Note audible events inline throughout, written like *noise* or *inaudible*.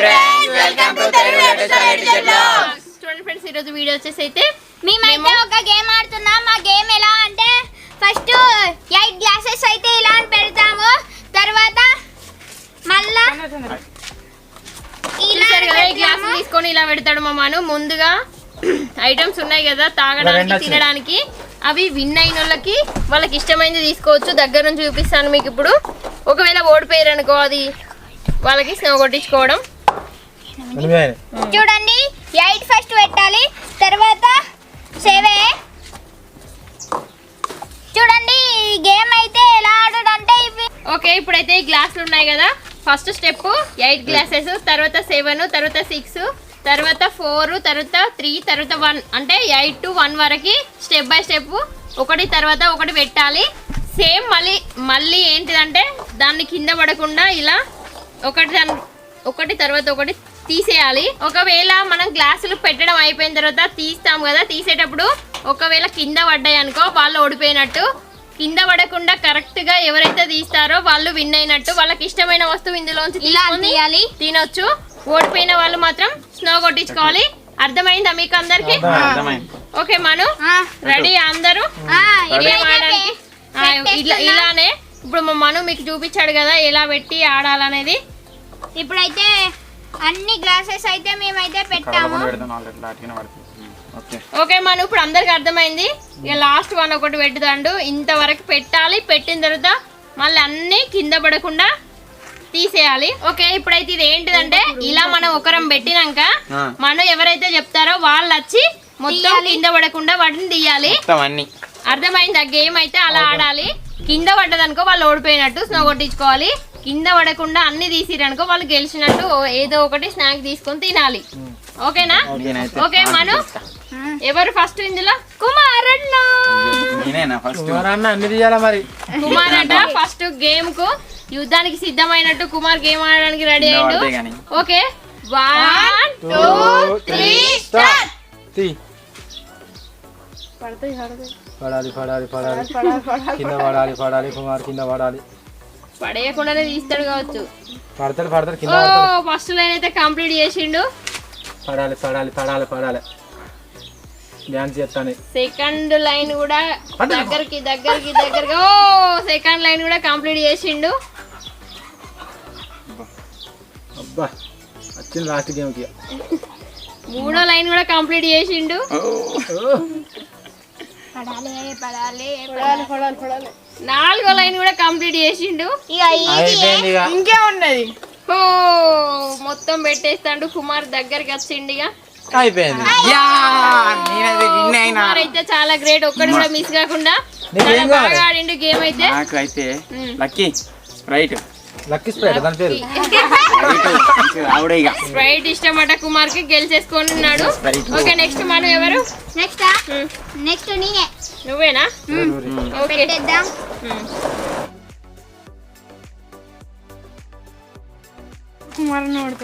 Friends welcome to Telugu latest latest blogs చూడండి friends ఈరోజు video వచ్చేసి అయితే మేమైతే ఒక గేమ్ ఆడుతున్నాం. ఆ గేమ్ ఎలా అంటే ఫస్ట్ ఎయిట్ గ్లాసెస్ అయితే ఇలా అని పెడతాము. తర్వాత మళ్ళా ఇలా చూసారు కదా ఈ గ్లాస్. తీసుకొని ఇలా పెడతాడు ముందుగా ఐటమ్స్ ఉన్నాయి కదా తాగడానికి తినడానికి. అవి విన్ అయిన వాళ్ళకి వాళ్ళకి ఇష్టమైనది తీసుకోవచ్చు. దగ్గర నుంచి చూపిస్తాను మీకు ఇప్పుడు. ఒకవేళ ఓడిపోయారు అనుకో అది వాళ్ళకి స్నో కొట్టించుకోవడం. చూడండి ఎయిట్ ఫస్ట్ పెట్టాలి తర్వాత సెవెన్ చూడండి ఈ గేమ్ అయితే ఎలా ఆడుడంటే ఇవి. ఓకే ఇప్పుడైతే ఈ గ్లాసులు ఉన్నాయి కదా. ఫస్ట్ స్టెప్ ఎయిట్ గ్లాసెస్ తర్వాత సెవెన్ తర్వాత సిక్స్ తర్వాత ఫోర్ తర్వాత త్రీ తర్వాత వన్ అంటే ఎయిట్ టు వన్ వరకు స్టెప్ బై స్టెప్ ఒకటి తర్వాత ఒకటి పెట్టాలి. సేమ్ మళ్ళీ మళ్ళీ ఏంటిదంటే దాన్ని కింద పడకుండా ఇలా ఒకటి దాని ఒకటి తర్వాత ఒకటి తీసేయాలి. ఒకవేళ మనం గ్లాసులు పెట్టడం అయిపోయిన తర్వాత తీస్తాం కదా తీసేటప్పుడు ఒకవేళ కింద పడ్డాయి అనుకో వాళ్ళు ఓడిపోయినట్టు. కింద పడకుండా కరెక్ట్గా ఎవరైతే తీస్తారో వాళ్ళు విన్ అయినట్టు. వాళ్ళకి ఇష్టమైన వస్తువు ఇందులోంచి ఇలా తీయాలి. తినొచ్చు. ఓడిపోయిన వాళ్ళు మాత్రం స్నో కొట్టించుకోవాలి. అర్థమైందా మీకు అందరికి? ఓకే మను. ఆ, రెడీ అందరూ. ఇలానే. ఇప్పుడు మా మను మీకు చూపించాడు కదా ఎలా పెట్టి ఆడాలనేది. ఇప్పుడైతే అన్ని గ్లాసెస్ అయితే మేమైతే పెట్టాము. ఓకే. ఓకే మనం ఇప్పుడు అందరికి అర్థమైంది. ఇక లాస్ట్ వన్ ఒకటి పెట్టుదండు. ఇంతవరకు పెట్టాలి పెట్టిన తర్వాత మళ్ళీ అన్ని కింద పడకుండా తీసేయాలి. ఓకే ఇప్పుడైతే ఇది ఏంటిదంటే ఇలా మనం ఒకరం పెట్టినాక. మనం ఎవరైతే చెప్తారో వాళ్ళు వచ్చి మొత్తం కింద పడకుండా వాటిని తీయాలి. మొత్తం అన్ని. అర్థమైంది? ఆ గేమ్ అయితే అలా ఆడాలి. కింద పడ్డదనుకో వాళ్ళు ఓడిపోయినట్టు స్నో కొట్టించుకోవాలి. కింద పడకుండా అన్ని తీసిరనుకో వాళ్ళు గెలిచినట్టు ఏదో ఒకటి స్నాక్ తీసుకొని తినాలి. ఓకేనా? ఓకేనైతే. ఓకే మను? ఎవరు ఫస్ట్ ఇందులో? కుమారన్న. నేనేనా ఫస్ట్ ఎవరన్నా అన్ని తీయాలా మరి? కుమార్ అట ఫస్ట్ గేమ్కు యుద్ధానికి సిద్ధమైనట్టు కుమార్ గేమ్ ఆడడానికి రెడీ అయ్యిండు. Okay one two three start తీ పడాలి పడాలి పడాలి. కింద పడాలి పడాలి కుమార్ కింద పడాలి. పడేయకుండానే తీస్తాడు కావచ్చు. పడతాడు పడతాడు కింద ఓ ఫస్ట్ లైన్ అయితే కంప్లీట్ చేసిండు. పడాలి పడాలి పడాలి పడాలి. డ్యాన్స్ చేస్తాను. సెకండ్ లైన్ కూడా దగ్గరికి దగ్గరికి దగ్గరగా ఓ సెకండ్ లైన్ కూడా కంప్లీట్ చేసిండు. అబ్బా వచ్చింది లాస్ట్ గేమ్కి మూడో లైన్ కూడా కంప్లీట్ చేసిండు. పడాలి పడాలి. నాలుగో లైన్ కూడా కంప్లీట్ చేసిండు. ఇక ఉన్నది. ఓ మొత్తం పెట్టేస్తాడు కుమార్ దగ్గరికి వచ్చిండు ఇక అయిపోయింది. అయితే చాలా గ్రేట్ ఒక్కడు కూడా మిస్ కాకుండా? బాగా ఆడిండు గేమ్ అయితే. నాకు అయితే మ్మ్. లక్కీ రైట్ లక్కీ స్ప్రైట్ దాని పేరు? స్ప్రైట్ ఇష్టం అట కుమార్కి గెలిచేసుకొని ఉన్నాడు. ఓకే నెక్స్ట్ మనం ఎవరు? నెక్స్ట్ నెక్స్ట్ నేనే. నువ్వేనా? ఓకే.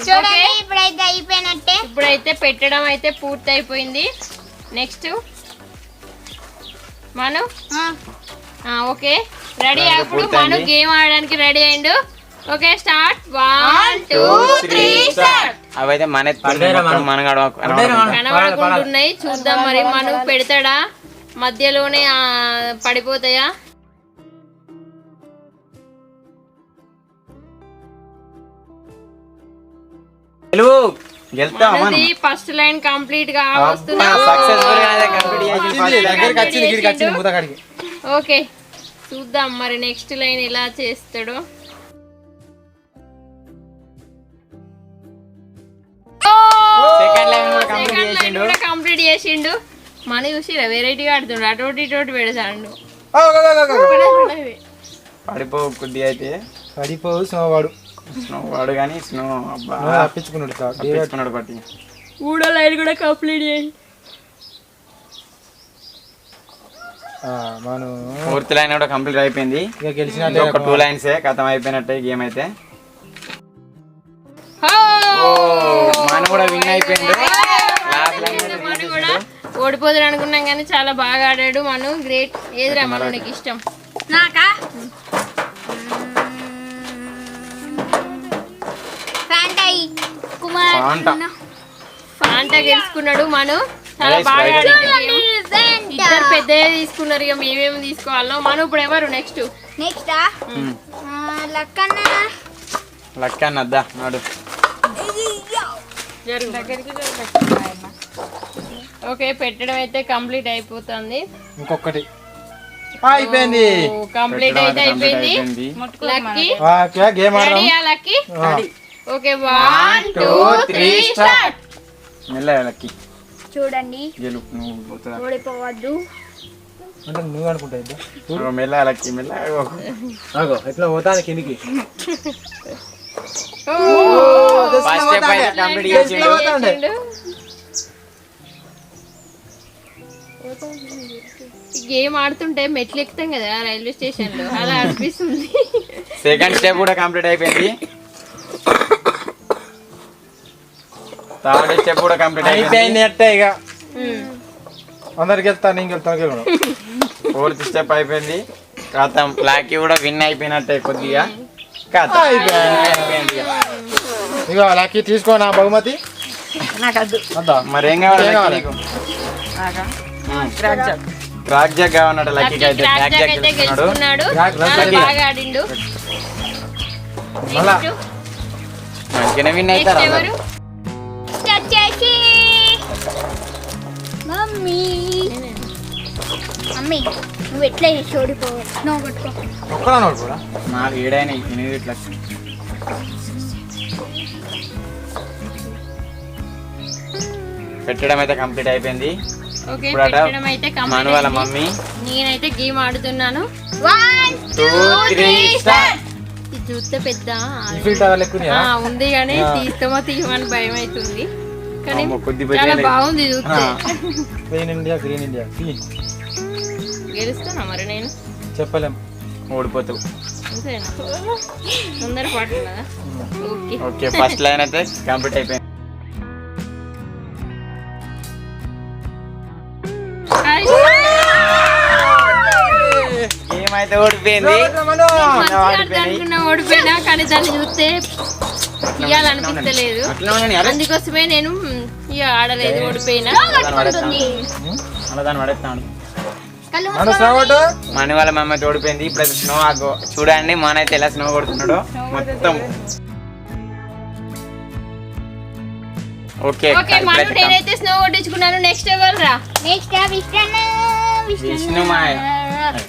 చూడండి ఇప్పుడైతే అయిపోయినట్టే. ఇప్పుడైతే పెట్టడం అయితే పూర్తి అయిపోయింది నెక్స్ట్ మను ఓకే. రెడీ అప్పుడు పూర్తయింది. మను గేమ్ ఆడడానికి రెడీ అయిండు. Okay start one two three start అవైతే మన. కనబడకుంటున్నాయి చూద్దాం మరి మను పెడతాడా? మధ్యలోనే ఆ, పడిపోతాయా? తెలుగు. మనది ఫస్ట్ లైన్ కంప్లీట్గా వస్తున్నా సక్సెస్ఫుల్గా కంప్లీట్ వచ్చింది దగ్గరికి వచ్చింది గిరికి వచ్చింది మూత కాడికి ఓకే చూద్దాం మరి నెక్స్ట్ లైన్ ఎలా చేస్తాడో. సెకండ్ లైన్ కూడా కంప్లీట్ చేసిండు. కూడా కంప్లీట్ చేసిండు. మన చూసిరా వెరైటీగా ఆడుతుండు అటోటి ఇటోటి పెడతాడు. ఓ, ఓ, ఓ, ఓ, ఓ. పడిపో కొద్ది అయితే. పడిపోవు స్నో వాడు కానీ స్నో అబ్బా. తప్పించుకున్నాడు పట్టి మూడో లైన్ కూడా కంప్లీట్ చేయండి ఆ, మనం. ఫోర్త్ లైన్ కూడా కంప్లీట్ అయిపోయింది. ఇక గెలిచినట్టే ఒక టూ లైన్స్ కథం అయిపోయినట్టే గేమ్ అయితే. మన కూడా విన్ కూడా ఓడిపోతాడు అనుకున్నాం కానీ చాలా బాగా ఆడాడు మను. గ్రేట్ ఏదిరా మను నీకు ఇష్టం? నాకా? ఫాంటా. ఫాంటా గెలుచుకున్నాడు మను. చాలా బాగా. ఇద్దరు పెద్దగా తీసుకున్నారు ఇక మేమేమి తీసుకోవాలో. మనం ఇప్పుడు ఎవరు నెక్స్ట్ నెక్స్ట్ ఉమ్. లక్కన్న. నాడు ఓకే పెట్టడం అయితే కంప్లీట్ అయిపోతుంది. ఇంకొకటి. అయిపోయింది. కంప్లీట్ అయితే అయిపోయింది. లక్కీ. ఓకే గేమ్ ఆడదాం. రెడీయా Lucky. Okay one two three start మెల్ల లక్కి చూడండి. గెలు నువ్వు ఓడిపోవద్దు. అంటే నువ్వు అనుకుంటా ఇద్దా. మెల్ల మెల్ల. ఆగో ఎట్లా పోతాను కిందికి. ఫస్ట్ స్టెప్ అయితే కంప్లీట్ చేసిండు. పోతాండే. గేమ్ ఆడుతుంటే మెట్లు ఎక్కుతాం కదా రైల్వే స్టేషన్లో అలా అనిపిస్తుంది. సెకండ్ స్టెప్ కూడా కంప్లీట్ అయిపోయింది. థర్డ్ స్టెప్ కూడా కంప్లీట్ అయిపోయింది. అయిపోయింది అట్టే ఇక. అందరికి వెళ్తాను. ఫోర్త్ స్టెప్ అయిపోయింది. కథం లాకి కూడా విన్ అయిపోయినట్టే కొద్దిగా. కథ అయిపోయింది. ఇక. ఇక లక్కీ తీసుకో నా బహుమతి. మరి ఏం కావాలి లక్కీ? క్రాక్ జాక్ కావాలన్నట్టు లక్కీకి అయితే క్రాక్ జాక్ గెలుచుకున్నాడు లక్కీ. బాగా ఆడిండు. మళ్ళా. మంచిగానే విన్ అవుతారు మమ్మీ. మమ్మీ నువ్వు ఎట్లా చేసి ఓడిపోవు నువ్వు కొట్టుకో. ఒక్కడా నోడు కూడా నాలుగు ఏడైనా ఎనిమిది ఇట్లా. పెట్టడం అయితే కంప్లీట్ అయిపోయింది. ఓకే పెట్టడం అయితే మన వాళ్ళ కంప్లీట్ మమ్మీ. నేనైతే గేమ్ ఆడుతున్నాను. వన్ టూ త్రీ స్టార్ట్ ఇది చూస్తే పెద్ద ఉంది కానీ. తీస్తామో తీయమని భయం అవుతుంది కానీ అమ్మో, కొద్ది చాలా పెట్టేలే. బాగుంది చూస్తే గ్రీన్ ఇండియా గ్రీన్ ఇండియా. తీ. గెలుస్తానా మరి నేను? చెప్పలేం. ఓడిపోతావు. తొందర ఓకే ఫస్ట్ లైన్ అయితే కంప్లీట్ అయిపోయింది. అయితే ఓడిపోయింది? ఓడిపోయినా కానీ దాన్ని చూస్తే అరే అందుకోసమే నేను ఇక ఆడలేదు ఓడిపోయినా. దాన్ని పడేస్తాను. మన వాళ్ళ మమ్మ అయితే ఓడిపోయింది. ఇప్పుడు స్నో ఆగో చూడండి మన అయితే ఎలా స్నో కొడుతున్నాడో. మొత్తం. ఓకే ఓకే మనం నేనైతే స్నో కొట్టించుకున్నాను. నెక్స్ట్ ఎవరు రా? నెక్స్ట్ విష్ణు విష్ణు. మాయ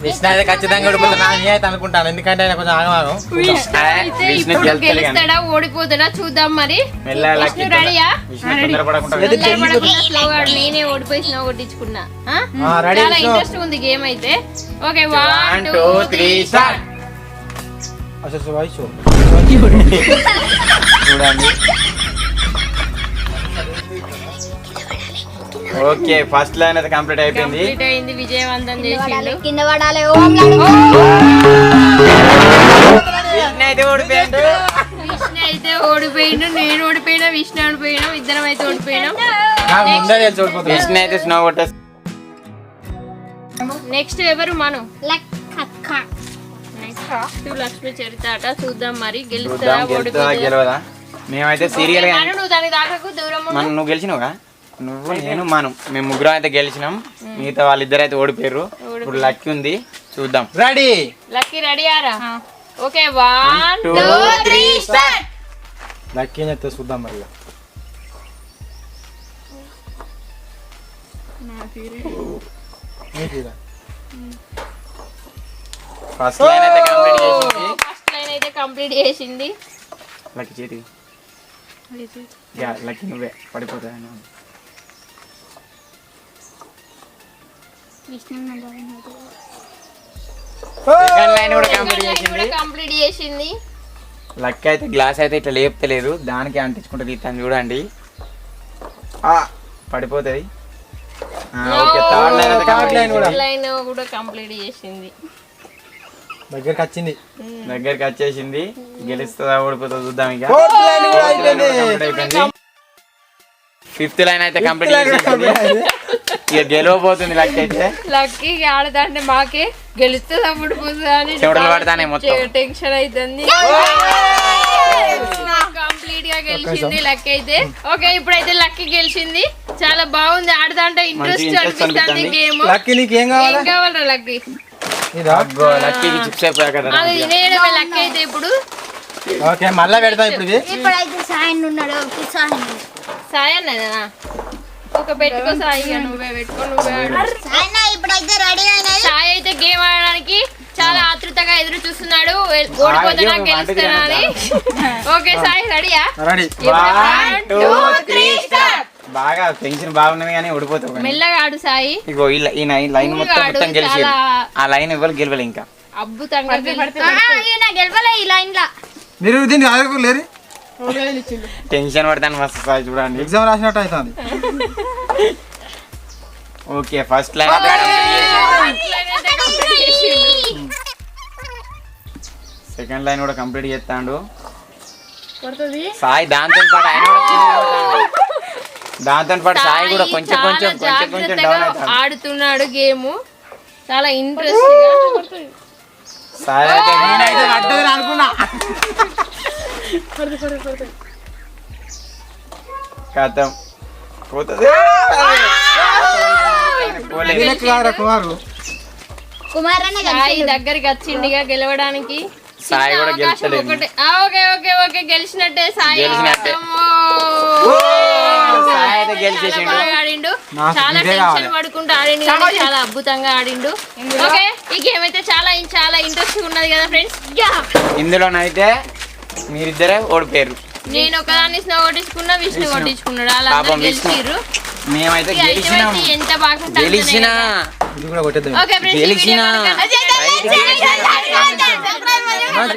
విష్ణు అయితే ఖచ్చితంగా ఓడిపోతా నా నీ అయితే అనుకుంటాను. ఎందుకంటే ఆయన కొంచెం ఆగమాగం. విష్ణు అయితే విష్ణు ఇప్పుడు గెలుస్తాడు కానీ. గెలుస్తాడా ఓడిపోతాడా? చూద్దాం మరి. మెల్లగా విష్ణు లక్కీ రెడీయా? విష్ణు తొందరపడకుండా ఎదురు చెయ్యి తొందరపడకుండా స్లోగా ఆడు. నేనే ఓడిపోయి స్నో కొట్టించుకున్నా. ఆ? ఆ, రెడీ చాలా విష్ణు. ఇంట్రెస్ట్ ఉంది గేమ్ అయితే. Okay one two three start అసలు వయసు *laughs* చూడండి. ఓకే ఫస్ట్ లైన్ అయితే కంప్లీట్ అయిపోయింది. కంప్లీట్ అయింది విజయవంతం చేసిండు. కింద పడాలి ఓం. విష్ణు అయితే ఓడిపోయిండు. విష్ణు అయితే ఓడిపోయిండు నేను ఓడిపోయినా విష్ణు ఓడిపోయినాం ఇద్దరం అయితే ఓడిపోయినాం. నాకు ముందే తెలిసి ఓడిపోతా విష్ణు అయితే స్నో కొట్టేసి. నెక్స్ట్ ఎవరు? మనం. లక్కక్క. నెక్స్ట్ లక్ష్మి చరిత అట చూద్దాం మరి. ఓడిపోతుందా? గెలవదా? మేమైతే సీరియల్ నువ్వు దానికి దాకకు దూరం నువ్వు గెలిచినావుగా? నువ్వు నేను మనం. మేము ముగ్గురం అయితే గెలిచినాం. మిగతా వాళ్ళిద్దరు అయితే ఓడిపోయారు. ఇప్పుడు లక్కీ ఉంది. చూద్దాం. రెడీ లక్కీ రెడీ ఆరా? Okay one two three start. Lucky చెప్తే చూద్దాం మరి? ఫస్ట్ లైన్ అయితే కంప్లీట్ చేసింది. ఫస్ట్ లైన్ అయితే కంప్లీట్ చేసింది. లక్కీ చేతి యా లక్కీ నువ్వే. పడిపోతా కంప్లీట్ చేసింది. లక్కీ అయితే గ్లాస్ అయితే ఇట్లా లేపుతలేదు. దానికి అంటించుకుంటే తీస్తాను చూడండి. ఆ, పడిపోతుంది. దగ్గరికి వచ్చింది. దగ్గరికి వచ్చేసింది. గెలుస్తుందా ఓడిపోతుందా చూద్దాం ఇక. ఫిఫ్త్ లైన్ అయితే కంప్లీట్ ఇక గెలవబోతుంది లక్ అయితే. లక్కీ ఆడదంటే మాకే గెలుస్తుంది అప్పుడు పడతానే మొత్తం. టెన్షన్ అవుతుంది కంప్లీట్గా గెలిచింది లక్ అయితే. ఓకే ఇప్పుడైతే లక్కీ గెలిచింది. చాలా బాగుంది. ఆడదాంటే ఇంట్రెస్ట్ అనిపిస్తుంది. గేమ్. లక్కీ నీకు ఏం ఏం కావాలా? కావాలరా లక్కీ? చిప్స్ అయిపోయా కదా అది తినేయడమే లక్ అయితే ఇప్పుడు. ఓకే మళ్ళా పెడతాం ఇప్పుడు ఇది ఇప్పుడైతే సాయన్ ఉన్నాడు. సాయన్. సాయి అన్నదా ఒక పెట్టుకో సాయి ఇక నువ్వే పెట్టుకో నువ్వే ఆడు. ఇప్పుడైతే రెడీ అయినది సాయి అయితే గేమ్ ఆడడానికి చాలా ఆతృతగా ఎదురు చూస్తున్నాడు. అయ్యో, గెలుస్తున్నా అని ఓకే సాయి రెడీయా? రెడీ. బాగా టెన్షన్ బాగున్నది కానీ ఓడిపోతావు మెల్లగా ఆడు సాయి. ఇగో ఈ లై- ఈ లైన్ మొత్తం గెలిచి చాలా- ఆ లైన్ ఇవ్వాలి గెలవలే ఇంకా? అద్భుతంగా. ఈయన గెలవలే ఈ లైన్ లా మీరు దీన్ని టెన్షన్ పడతాను మస్తు సాయి చూడండి. ఎగ్జామ్ రాసినట్టు అవుతుంది okay first line. Second line కూడా కంప్లీట్ చేస్తాడు. సాయి దాంతో పాటు ఆయన. దాంతో పాటు సాయి కూడా కొంచెం కొంచెం కొంచెం కొంచెం డౌన్ అవుతాడు. ఆడుతున్నాడు గేమ్. చాలా ఇంట్రెస్ట్ సాయి అయితే కథం పోతుంది కుమారు అన్న సాయి దగ్గరికి వచ్చిండిగా గెలవడానికి. సాయి కూడా గెలిచలేదు. ఒకటే. ఓకే ఓకే ఓకే గెలిచినట్టే సాయి. గెలిచినట్టే. ఆడిండు. చాలా టెన్షన్. పడుకుంటూ ఆడిండు చాలా అద్భుతంగా ఆడిండు. ఓకే ఈ గేమ్ అయితే చాలా చాలా ఇంట్రెస్ట్ ఉన్నది కదా ఫ్రెండ్స్ ఇందులోనైతే మీరిద్దరే ఓడిపోయారు నేను ఒకదాన్ని స్నో కొట్టించుకున్నా విష్ణు విష్ణు. కొట్టించుకున్నాడు అలా పాపం విష్ణు. గెలిచిర్రు మేమైతే గెలిచినాం ఎంత బాగుంటుంది గెలిచినా ఇది కూడా కొట్టేద్దాం ఓకే ఫ్రెండ్స్ గెలిచినా గెలిచిన